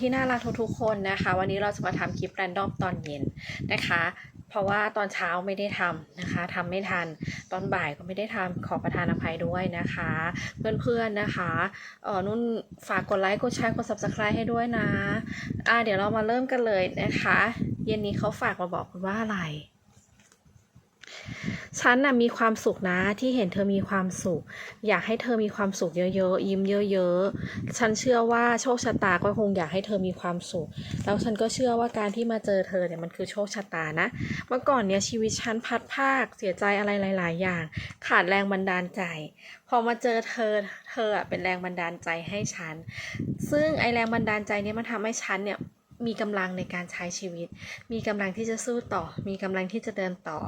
ที่น่ารักทุกๆคนนะคะ วันนี้เราจะมาทำคลิปแรนดอมตอนเย็นนะคะ เพราะว่าตอนเช้าไม่ได้ทำนะคะทำไม่ทันตอนบ่ายก็ไม่ได้ทำขอประทานอภัยด้วยนะคะ เพื่อนๆนะคะเออนุ่นฝากกดไลค์กดแชร์กด subscribe ให้ด้วยนะอ่าเดี๋ยวเรามาเริ่มกันเลยนะคะ เย็นนี้เขาฝากมาบอกคุณว่าอะไร ฉันน่ะมีความสุขนะที่เห็นเธอมีความสุข อยากให้เธอมีความสุขเยอะๆ ยิ้มเยอะๆ ฉันเชื่อว่าโชคชะตาก็คงอยากให้เธอมีความสุข แล้วฉันก็เชื่อว่าการที่มาเจอเธอเนี่ยมันคือโชคชะตานะ เมื่อก่อนเนี่ยชีวิตฉันพัดภาคเสียใจอะไรหลาย ๆ อย่าง ขาดแรงบันดาลใจ พอมาเจอเธอเธออะเป็นแรงบันดาลใจให้ฉัน ซึ่งไอแรงบันดาลใจเนี่ยมันทำให้ฉันเนี่ย มีกำลังในการใช้ชีวิต มีกำลังที่จะสู้ต่อ มีกำลังที่จะเดินต่อ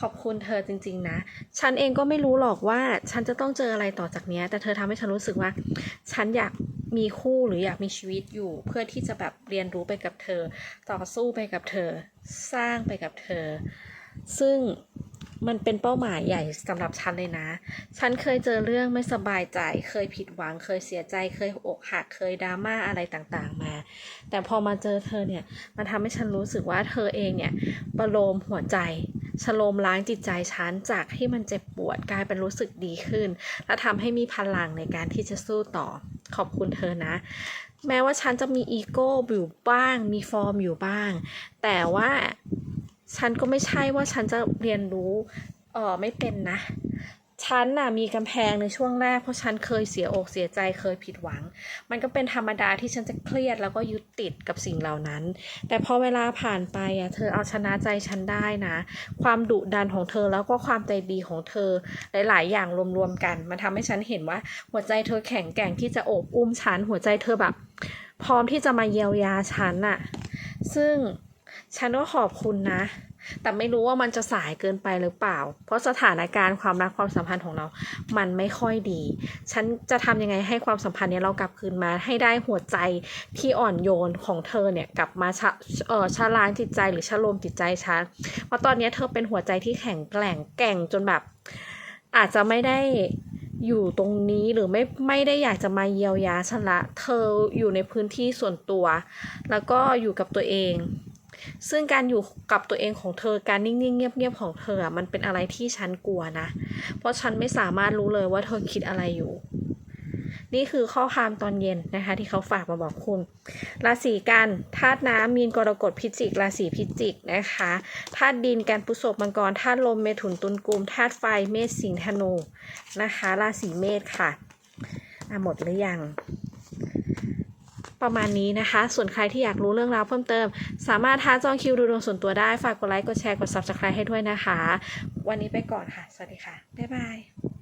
ขอบคุณเธอจริง ๆ นะ ฉันเองก็ไม่รู้หรอกว่าฉันจะต้องเจออะไรต่อจากเนี้ยแต่เธอทำให้ฉันรู้สึกว่า ฉันอยากมีคู่หรืออยากมีชีวิตอยู่ เพื่อที่จะแบบเรียนรู้ไปกับเธอ ต่อสู้ไปกับเธอ สร้างไปกับเธอ ซึ่ง มันเป็นเป้าหมายใหญ่สำหรับฉันเลยนะ ฉันเคยเจอเรื่องไม่สบายใจ เคยผิดหวัง เคยเสียใจ เคยอกหัก เคยดราม่าอะไรต่างๆมา แต่พอมาเจอเธอเนี่ย มันทำให้ฉันรู้สึกว่าเธอเองเนี่ยประโลมหัวใจชโลมล้างจิตใจฉันจากที่มันเจ็บปวดกลายเป็นรู้สึกดีขึ้น และทำให้มีพลังในการที่จะสู้ต่อ ขอบคุณเธอนะ แม้ว่าฉันจะมีอีโก้อยู่บ้าง มีฟอร์มอยู่บ้าง แต่ว่า ฉันก็ไม่ใช่ว่าฉันจะเรียนรู้เออไม่เป็นนะ ฉันน่ะมีกำแพงในช่วงแรกเพราะฉันเคยเสียอกเสียใจเคยผิดหวัง มันก็เป็นธรรมดาที่ฉันจะเครียดแล้วก็ยึดติดกับสิ่งเหล่านั้น แต่พอเวลาผ่านไปอะเธอเอาชนะใจฉันได้นะ ความดุดันของเธอแล้วก็ความใจดีของเธอหลาย ๆ อย่างรวมๆกัน มันทำให้ฉันเห็นว่าหัวใจเธอแข็งแกร่งที่จะโอบอุ้มฉันหัวใจเธอแบบ พร้อมที่จะมาเยียวยาฉันน่ะ ซึ่งฉันก็ขอบคุณนะ แต่ไม่รู้ว่ามันจะสายเกินไปหรือเปล่า เพราะสถานการณ์ความรักความสัมพันธ์ของเรา มันไม่ค่อยดี ฉันจะทำยังไงให้ความสัมพันธ์เนี้ยเรากลับคืนมา ให้ได้หัวใจที่อ่อนโยนของเธอเนี่ยกลับมาชะเออชะล้างจิตใจหรือชะลมจิตใจฉัน เพราะตอนนี้เธอเป็นหัวใจที่แข็งแกร่งแกร่งจนแบบ อาจจะไม่ได้อยู่ตรงนี้หรือไม่ไม่ได้อยากจะมาเยียวยาฉันละ เธออยู่ในพื้นที่ส่วนตัว แล้วก็อยู่กับตัวเอง ซึ่งการอยู่กับตัวเองของเธอการนิ่งๆเงียบๆของเธออะมันเป็นอะไรที่ฉันกลัวนะ เพราะฉันไม่สามารถรู้เลยว่าเธอคิดอะไรอยู่นี่คือข้อความตอนเย็นนะคะ ที่เขาฝากมาบอกคุณ ราศีกันธาตุน้ำมีนกรกฎพิจิก ราศีพิจิกนะคะธาตุดินกันปุษบมังกรธาตุลมเมถุนตุลกุมธาตุไฟเมษสิงห์ธนูนะคะ ราศีเมษค่ะอะหมดหรือยัง ประมาณนี้นะคะ ส่วนใครที่อยากรู้เรื่องราวเพิ่มเติม สามารถท้าจองคิวดูดวงส่วนตัวได้ ฝากกดไลค์ กดแชร์ กด subscribe ให้ด้วยนะคะ วันนี้ไปก่อนค่ะ สวัสดีค่ะ บ๊ายบาย